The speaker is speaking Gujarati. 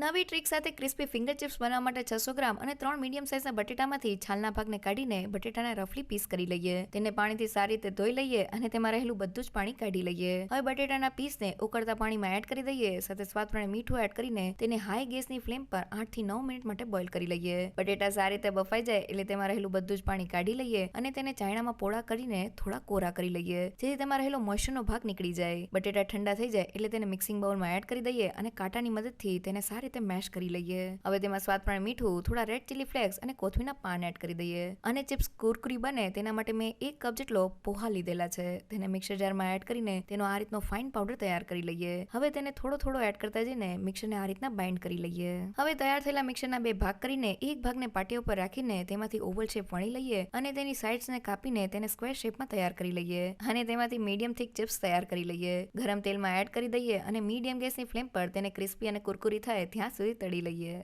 નવી ટ્રીક સાથે ક્રિસ્પી ફિંગર ચિપ્સ બનાવવા માટે છસો ગ્રામ અને ત્રણ મીડિયમ સાઇઝના બટેટામાંથી છાલના ભાગને કાઢીને બટેટાને રફલી પીસ કરી લઈએ. તેને પાણીથી સારી રીતે ધોઈ લઈએ અને તેમાં રહેલું બધું જ પાણી કાઢી લઈએ. હવે બટેટાના પીસને ઉકળતા પાણીમાં એડ કરી દઈએ. સાથે સ્વાદ પ્રમાણે મીઠું એડ કરીને તેને હાઈ ગેસની ફ્લેમ પર આઠથી નવ મિનિટ માટે બોઇલ કરી લઈએ. બટેટા સારી રીતે બફાઈ જાય એટલે તેમાં રહેલું બધું જ પાણી કાઢી લઈએ અને તેને ચાયણામાં પોળા કરીને થોડા કોરા કરી લઈએ. જેથી તેમાં રહેલો મોઇશ્ચરનો ભાગ નીકળી જાય. બટેટા ઠંડા થઈ જાય એટલે તેને મિક્સિંગ બાઉલમાં એડ કરી દઈએ અને કાંટાની મદદથી તેને સારી રીતે મેશ કરી લઈએ. હવે તેમાં સ્વાદ પ્રમાણે મીઠું, થોડા રેડ ચીલી ફ્લેક્સ અને કોથમીના પાન એડ કરી દઈએ. અને ચિપ્સ કુરકુરી બને તેના માટે મેં એક કપ જેટલો પોહા લીધેલા છે. તેને મિક્સર જારમાં એડ કરીને તેનો આ રીતનો ફાઇન પાવડર તૈયાર કરી લઈએ. હવે તેને થોડો થોડો એડ કરતા જઈને મિક્સરને આ રીતના બાઇન્ડ કરી લઈએ. હવે તૈયાર થયેલા મિક્સરના બે ભાગ કરીને એક ભાગને પાટીઓ ઉપર રાખીને તેમાંથી ઓવલ શેપ વણી લઈએ અને તેની સાઇડ્સને કાપીને તેને સ્ક્વેર શેપમાં તૈયાર કરી લઈએ. અને તેમાંથી મીડિયમ થીક ચિપ્સ તૈયાર કરી લઈએ. ગરમ તેલમાં એડ કરી દઈએ અને મીડિયમ ગેસની ફ્લેમ પર તેને ક્રિસ્પી અને કુરકુરી થાય ત્યાં સુધી તળી લઈએ.